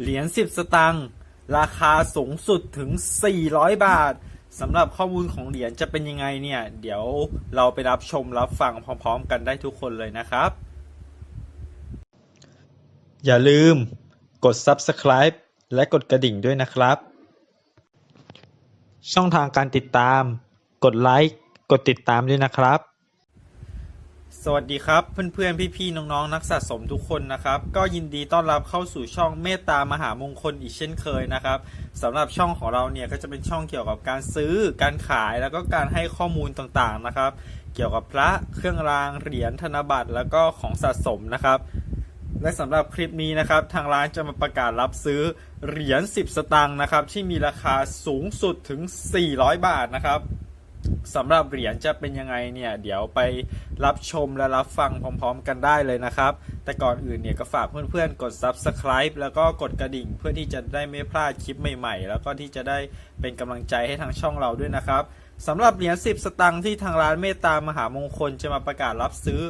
เหรียญ10 สตังค์ราคาสูงสุดถึง 400 บาทสำหรับข้อมูลของเหรียญจะเป็นยังไงเนี่ย เดี๋ยวเราไปรับชมรับฟังพร้อม ๆ กันได้ทุกคนเลยนะครับ อย่าลืมกด Subscribe และกดกระดิ่งด้วยนะครับ ช่องทางการติดตาม กดไลค์ กดติดตามด้วยนะครับ สวัสดีครับ เพื่อนๆ พี่ๆ น้องๆ นักสะสมทุกคนนะครับ ก็ยินดีต้อนรับเข้าสู่ช่องเมตตามหามงคลอีกเช่นเคยนะครับสำหรับช่องของเราเนี่ยก็จะเป็นช่องเกี่ยวกับการซื้อการขายแล้วก็การให้ข้อมูลต่างๆนะครับ เกี่ยวกับพระเครื่องรางเหรียญธนบัตรแล้วก็ของสะสมนะครับ และสำหรับคลิปนี้นะครับ ทางร้านจะมาประกาศรับซื้อเหรียญ10 สตางค์นะครับที่มีราคาสูงสุดถึง 400 บาทนะครับ สำหรับเหรียญจะเป็นยังไงเนี่ยเดี๋ยวไปรับชมและรับฟังพร้อมๆกันได้เลยนะครับ แต่ก่อนอื่นเนี่ยก็ฝากเพื่อนๆ กด Subscribe แล้วก็กดกระดิ่งเพื่อที่จะได้ไม่พลาดคลิปใหม่ๆ แล้วก็ที่จะได้เป็นกำลังใจให้ทางช่องเราด้วยนะครับสำหรับเหรียญ10 สตังค์ที่ทางร้านเมตตามหามงคลจะมาประกาศรับซื้อ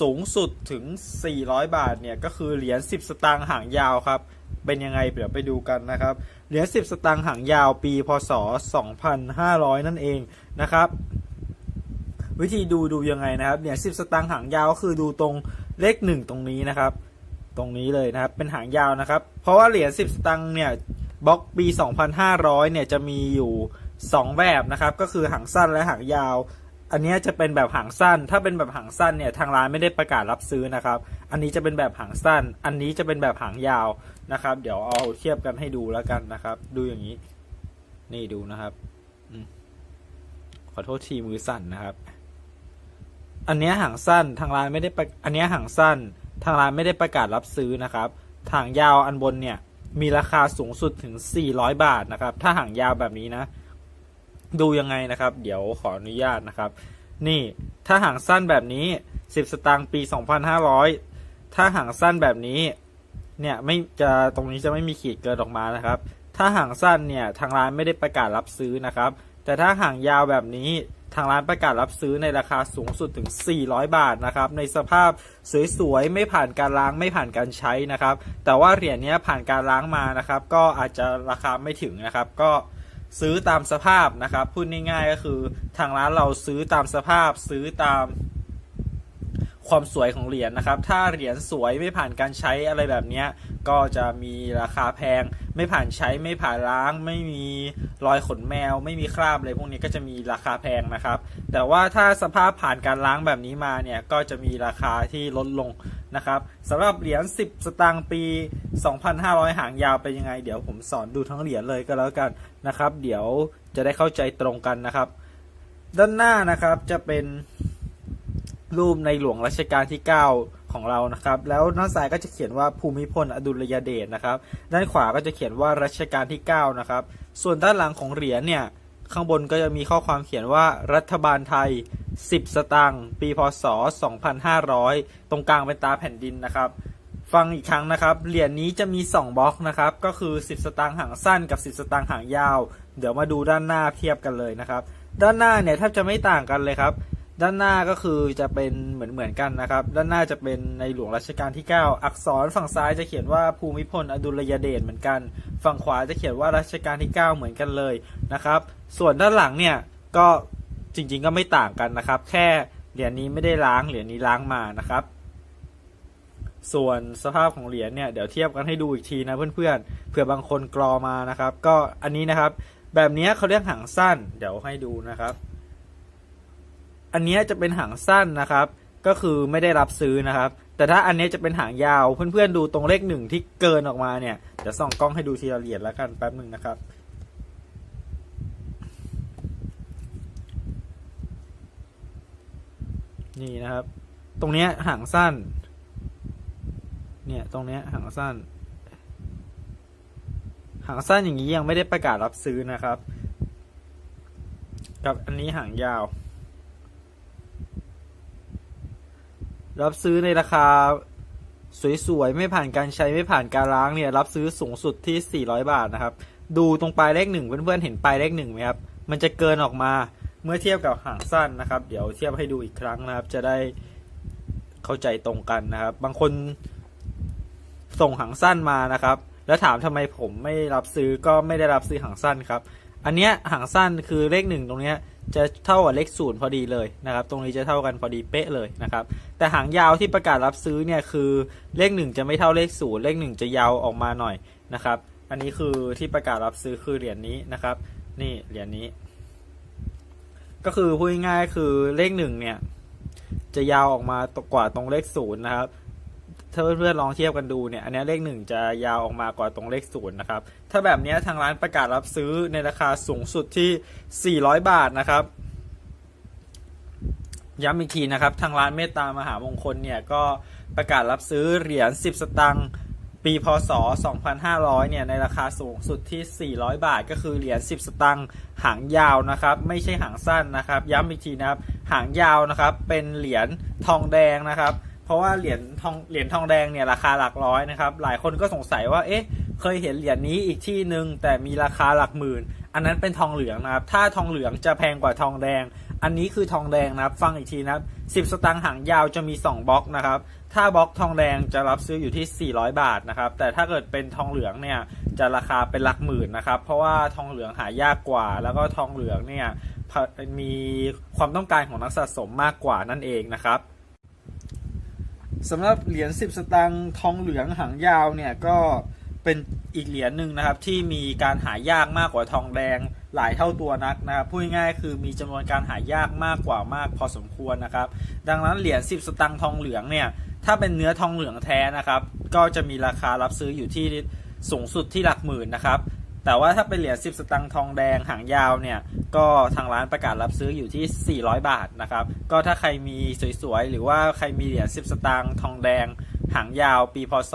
สูงสุดถึง 400 บาทเนี่ยก็คือเหรียญ10 สตางค์หางยาวครับเป็นยังไงเดี๋ยวไปดูกันนะครับ เหรียญ10 สตางค์หางยาวปี พศ 2500 นั่นเองนะครับ วิธีดูดูยังไงนะครับเหรียญ10 สตางค์หางยาวก็คือดูตรงเลขหนึ่งตรงนี้นะครับ ตรงนี้เลยนะครับเป็นหางยาวนะครับ เพราะว่าเหรียญ10 สตางค์เนี่ยบล็อกปี 2500 เนี่ยจะมีอยู่ 2 แบบนะครับ ก็คือหางสั้นและหางยาว อันนี้จะเป็นแบบหางสั้น ถ้าเป็นแบบหางสั้นเนี่ยทางร้านไม่ได้ประกาศรับซื้อนะครับ อันนี้จะเป็นแบบหางสั้น อันนี้จะเป็นแบบหางยาวนะครับ เดี๋ยวเอาเทียบกันให้ดูแล้วกันนะครับ ดูอย่างนี้ นี่ดูนะครับอขอโทษทีมือสั่นนะครับ อันนี้หางสั้นทางร้านไม่ได้อันนี้หางสั้น ทางร้านไม่ได้ประกาศรับซื้อนะครับหางยาวอันบนเนี่ยมีราคาสูงสุดถึง 400 บาทนะครับ ถ้าหางยาวแบบนี้นะ ดูยังไงนะครับ เดี๋ยวขออนุญาตนะครับ นี่ถ้าหางสั้นแบบนี้ 10 สตางค์ปี 2,500 ถ้าหางสั้นแบบนี้เนี่ยไม่จะตรงนี้จะไม่มีขีดเกินออกมานะครับ ถ้าหางสั้นเนี่ยทางร้านไม่ได้ประกาศรับซื้อนะครับ แต่ถ้าหางยาวแบบนี้ทางร้านประกาศรับซื้อในราคาสูงสุดถึง 400 บาทนะครับ ในสภาพสวยๆ ไม่ผ่านการล้างไม่ผ่านการใช้นะครับ แต่ว่าเหรียญนี้ผ่านการล้างมานะครับ ก็อาจจะราคาไม่ถึงนะครับ ก็ ซื้อตามสภาพนะครับพูดง่ายๆก็คือทางร้านเราซื้อตามสภาพซื้อตามความสวยของเหรียญนะครับ ถ้าเหรียญสวยไม่ผ่านการใช้อะไรแบบนี้ก็จะมีราคาแพง ไม่ผ่านใช้ไม่ผ่านล้าง ไม่มีรอยขนแมว ไม่มีคราบอะไรพวกนี้ก็จะมีราคาแพงนะครับ แต่ว่าถ้าสภาพผ่านการล้างแบบนี้มาเนี่ยก็จะมีราคาที่ลดลง นะครับสำหรับเหรียญ 10 สตางค์ปี 2,500 หางยาวเป็นยังไง เดี๋ยวผมสอนดูทั้งเหรียญเลยก็แล้วกันนะครับ เดี๋ยวจะได้เข้าใจตรงกันนะครับ ด้านหน้านะครับจะเป็นรูปในหลวงรัชกาลที่ 9 ของเรานะครับ แล้วด้านซ้ายก็จะเขียนว่าภูมิพลอดุลยเดชนะครับ ด้านขวาก็จะเขียนว่ารัชกาลที่ 9 นะครับ ส่วนด้านหลังของเหรียญเนี่ยข้างบนก็จะมีข้อความเขียนว่ารัฐบาลไทย 10 สตางค์ปีพศ 2500 ตรงกลางเป็นตาแผ่นดินนะครับ ฟังอีกครั้งนะครับ เหรียญนี้จะมี 2บล็อกนะครับ ก็คือ 10 สตางค์หางสั้นกับ 10 สตางค์หางยาว เดี๋ยวมาดูด้านหน้าเทียบกันเลยนะครับ ด้านหน้าเนี่ยแทบจะไม่ต่างกันเลยครับ ด้านหน้าก็คือจะเป็นเหมือนเหมือนกันนะครับ ด้านหน้าจะเป็นในหลวงรัชกาลที่ 9 อักษรฝั่งซ้ายจะเขียนว่าภูมิพลอดุลยเดชเหมือนกัน ฝั่งขวาจะเขียนว่ารัชกาลที่ 9 เหมือนกันเลยนะครับ ส่วนด้านหลังเนี่ยก็ จริงๆก็ไม่ต่างกันนะครับ แค่เหรียญนี้ไม่ได้ล้างเหรียญนี้ล้างมานะครับ ส่วนสภาพของเหรียญเนี่ยเดี๋ยวเทียบกันให้ดูอีกทีนะเพื่อนๆเผื่อบางคนกรอมานะครับ ก็อันนี้นะครับ แบบนี้เขาเรียกหางสั้น เดี๋ยวให้ดูนะครับ อันนี้จะเป็นหางสั้นนะครับ ก็คือไม่ได้รับซื้อนะครับ แต่ถ้าอันนี้จะเป็นหางยาวเพื่อนๆดูตรงเลขหนึ่งที่เกินออกมาเนี่ยเดี๋ยวส่องกล้องให้ดูทีละเหรียญแล้วกันแป๊บหนึ่งนะครับ นี่นะครับ ตรงเนี้ยหางสั้น เนี่ยตรงเนี้ยหางสั้น หางสั้นอย่างนี้ยังไม่ได้ประกาศรับซื้อนะครับ กับอันนี้หางยาว รับซื้อในราคาสวยๆ ไม่ผ่านการใช้ไม่ผ่านการล้างเนี่ย รับซื้อสูงสุดที่ 400 บาทนะครับ ดูตรงปลายเลขหนึ่งเพื่อนๆเห็นปลายเลขหนึ่งไหมครับ มันจะเกินออกมา เมื่อเทียบกับหางสั้นนะครับ เดี๋ยวเทียบให้ดูอีกครั้งนะครับ จะได้เข้าใจตรงกันนะครับ บางคนส่งหางสั้นมานะครับ แล้วถามทำไมผมไม่รับซื้อก็ไม่ได้รับซื้อหางสั้นครับ อันเนี้ยหางสั้นคือเลขหนึ่งตรงเนี้ยจะเท่ากับเลขศูนย์พอดีเลยนะครับ ตรงนี้จะเท่ากันพอดีเป๊ะเลยนะครับ แต่หางยาวที่ประกาศรับซื้อเนี่ยคือเลขหนึ่งจะไม่เท่าเลขศูนย์เลขหนึ่งจะยาวออกมาหน่อยนะครับ อันนี้คือที่ประกาศรับซื้อคือเหรียญนี้นะครับ นี่เหรียญนี้ ก็คือพูดง่ายๆคือเลขหนึ่งเนี่ย จะยาวออกมากว่าตรงเลขศูนย์นะครับ ถ้าเพื่อนๆลองเทียบกันดูเนี่ย อันนี้เลขหนึ่งจะยาวออกมากว่าตรงเลขศูนย์นะครับ ถ้าแบบนี้ทางร้านประกาศรับซื้อในราคาสูงสุดที่ 400 บาทนะครับ ย้ำอีกทีนะครับ ทางร้านเมตตามหามงคลเนี่ยก็ประกาศรับซื้อเหรียญ10 สตังค์ ปีพศ 2500 เนี่ย ในราคาสูงสุดที่ 400 บาท ก็คือเหรียญ 10 สตังค์ หางยาวนะครับ ไม่ใช่หางสั้นนะครับ ย้ำอีกทีนะครับ หางยาวนะครับ เป็นเหรียญทองแดงนะครับ เพราะว่าเหรียญทอง เหรียญทองแดงเนี่ยราคาหลักร้อยนะครับ หลายคนก็สงสัยว่า เอ๊ะ เคยเห็นเหรียญนี้อีกที่หนึ่งแต่มีราคาหลักหมื่น อันนั้นเป็นทองเหลืองนะครับ ถ้าทองเหลืองจะแพงกว่าทองแดง อันนี้คือทองแดงนะครับ ฟังอีกทีนะครับ 10 สตางค์หางยาวจะมี 2บล็อกนะครับ ถ้าบล็อกทองแดงจะรับซื้ออยู่ที่ 400 บาทนะครับ แต่ถ้าเกิดเป็นทองเหลืองเนี่ยจะราคาเป็นหลักหมื่นนะครับ เพราะว่าทองเหลืองหายากกว่า แล้วก็ทองเหลืองเนี่ยมีความต้องการของนักสะสมมากกว่านั่นเองนะครับสำหรับเหรียญ10 สตางค์ทองเหลืองหางยาวเนี่ยก็เป็นอีกเหรียญหนึ่งนะครับ ที่มีการหายากมากกว่าทองแดงหลายเท่าตัวนักนะครับพูดง่ายคือมีจำนวนการหายากมากกว่ามากพอสมควรนะครับ ดังนั้นเหรียญ10 สตางค์ทองเหลืองเนี่ย ถ้าเป็นเนื้อทองเหลืองแท้นะครับ ก็จะมีราคารับซื้ออยู่ที่สูงสุดที่หลักหมื่นนะครับ แต่ว่าถ้าเป็นเหรียญ10 สตางค์ทองแดงหางยาวเนี่ย ก็ทางร้านประกาศรับซื้ออยู่ที่ 400 บาทนะครับ ก็ถ้าใครมีสวยๆ หรือว่าใครมีเหรียญ10 สตางค์ทองแดงหางยาวปีพศ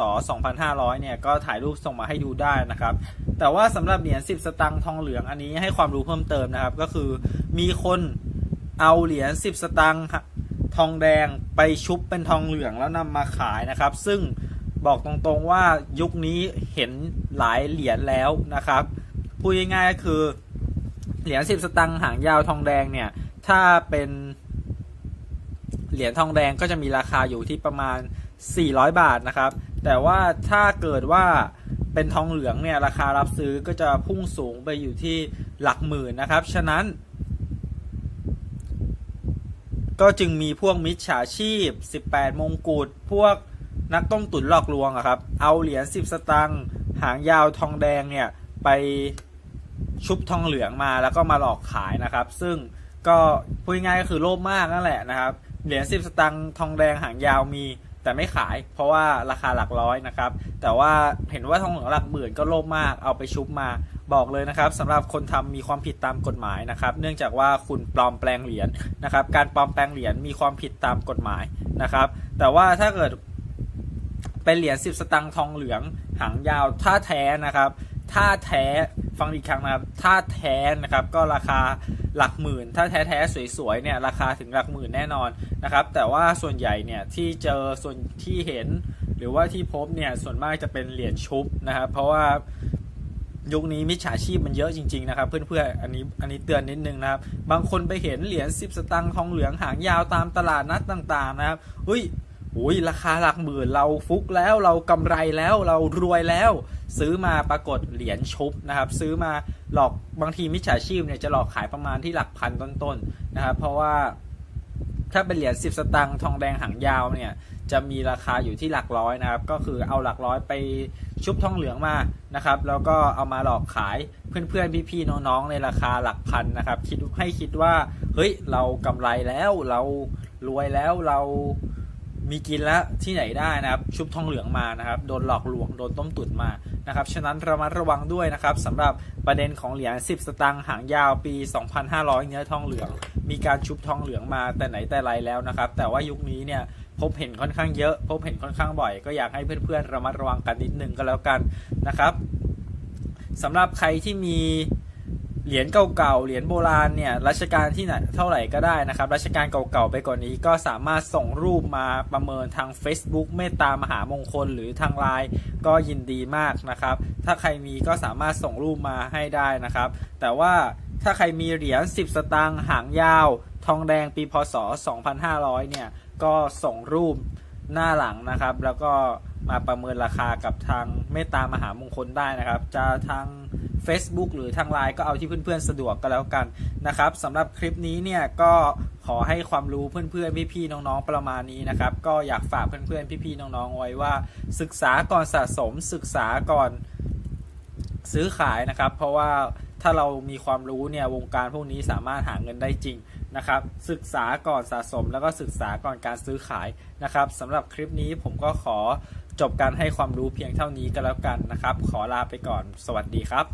2500 เนี่ยก็ถ่ายรูปส่งมาให้ดูได้นะครับ แต่ว่าสำหรับเหรียญ10 สตางค์ทองเหลืองอันนี้ให้ความรู้เพิ่มเติมนะครับ ก็คือมีคนเอาเหรียญ10 สตางค์ ทองแดงไปชุบเป็นทองเหลืองแล้วนำมาขายนะครับ ซึ่งบอกตรงๆว่ายุคนี้เห็นหลายเหรียญแล้วนะครับพูดง่ายๆก็คือเหรียญ10สตังค์หางยาวทองแดงเนี่ย ถ้าเป็นเหรียญทองแดงก็จะมีราคาอยู่ที่ประมาณ 400 บาทนะครับ แต่ว่าถ้าเกิดว่าเป็นทองเหลืองเนี่ยราคารับซื้อก็จะพุ่งสูงไปอยู่ที่หลักหมื่นนะครับ ฉะนั้น ก็จึงมีพวกมิจฉาชีพ 18 มงกุฎพวกนักต้มตุ๋นหลอกลวงอะครับ เอาเหรียญ10 สตังค์หางยาวทองแดงเนี่ย ไปชุบทองเหลืองมาแล้วก็มาหลอกขายนะครับ ซึ่งก็พูดง่ายก็คือโลภมากนั่นแหละนะครับ เหรียญ10 สตังค์ทองแดงหางยาวมีแต่ไม่ขายเพราะว่าราคาหลักร้อยนะครับ แต่ว่าเห็นว่าทองเหลืองหลักหมื่นก็โลภมากเอาไปชุบมา บอกเลยนะครับสำหรับคนทำมีความผิดตามกฎหมายนะครับ เนื่องจากว่าคุณปลอมแปลงเหรียญนะครับ การปลอมแปลงเหรียญมีความผิดตามกฎหมายนะครับ แต่ว่าถ้าเกิดเป็นเหรียญ10 สตังค์ทองเหลืองหางยาวถ้าแท้นะครับ ถ้าแท้ฟังอีกครั้งนะครับ ถ้าแท้นะครับก็ราคาหลักหมื่น ถ้าแท้แท้ๆสวยๆเนี่ยราคาถึงหลักหมื่นแน่นอนนะครับ แต่ว่าส่วนใหญ่เนี่ยที่เจอส่วนที่เห็น หรือว่าที่พบเนี่ยส่วนมากจะเป็นเหรียญชุบนะครับ เพราะว่า ยุคนี้มิจฉาชีพมันเยอะจริง ๆ นะครับ เพื่อนๆอันนี้อันนี้เตือนนิดนึงนะครับ บางคนไปเห็นเหรียญ10 สตังค์ทองเหลืองหางยาวตามตลาดนัดต่าง ๆ นะครับเฮ้ยอุ้ยราคาหลักหมื่นเราฟุกแล้วเรากำไรแล้วเรารวยแล้ว ซื้อมาปรากฏเหรียญชุบนะครับ ซื้อมาหลอกบางทีมิจฉาชีพเนี่ยจะหลอกขายประมาณที่หลักพันต้นๆนะครับ เพราะว่า ถ้าเป็นเหรียญ10 สตางค์ทองแดงหางยาวเนี่ยจะมีราคาอยู่ที่หลักร้อยนะครับ ก็คือเอาหลักร้อยไปชุบทองเหลืองมานะครับ แล้วก็เอามาหลอกขายเพื่อนๆพี่ๆน้องๆในราคาหลักพันนะครับ คิดให้คิดว่าเฮ้ยเรากำไรแล้วเรารวยแล้วเรา มีกินแล้วที่ไหนได้นะครับ ชุบทองเหลืองมานะครับ โดนหลอกลวง โดนต้มตุ๋นมานะครับ ฉะนั้นระมัดระวังด้วยนะครับสำหรับประเด็นของเหรียญ 10 สตางค์หางยาวปี 2500 เนื้อทองเหลือง มีการชุบทองเหลืองมาแต่ไหนแต่ไรแล้วนะครับ แต่ว่ายุคนี้เนี่ยพบเห็นค่อนข้างเยอะ พบเห็นค่อนข้างบ่อย ก็อยากให้เพื่อนๆระมัดระวังกันนิดนึงก็แล้วกันนะครับสำหรับใครที่มี เหรียญเก่าๆ เหรียญโบราณเนี่ยรัชกาลที่ไหนเท่าไหร่ก็ได้นะครับรัชกาลเก่าๆไปกว่านนี้ก็สามารถส่งรูปมาประเมินทาง Facebook เมตตามหามงคลหรือทางไลน์ก็ยินดีมากนะครับ ถ้าใครมีก็สามารถส่งรูปมาให้ได้นะครับ แต่ว่าถ้าใครมีเหรียญ 10 สตางค์หางยาว ทองแดงปีพศ 2500 เนี่ยก็ส่งรูปหน้าหลังนะครับ แล้วก็มาประเมินราคากับทางเมตตามหามงคลได้นะครับ จะทาง Facebook หรือทางไลน์ก็เอาที่เพื่อนๆสะดวกก็แล้วกันนะครับสำหรับคลิปนี้เนี่ยก็ขอให้ความรู้เพื่อนๆพี่ๆน้องๆประมาณนี้นะครับ ก็อยากฝากเพื่อนๆพี่ๆน้องๆไว้ว่า ศึกษาก่อนสะสมศึกษาก่อนซื้อขายนะครับ เพราะว่าถ้าเรามีความรู้เนี่ยวงการพวกนี้สามารถหาเงินได้จริงนะครับ ศึกษาก่อนสะสมแล้วก็ศึกษาก่อนการซื้อขายนะครับสำหรับคลิปนี้ผมก็ขอ จบการให้ความรู้เพียงเท่านี้ก็แล้วกันนะครับ ขอลาไปก่อน สวัสดีครับ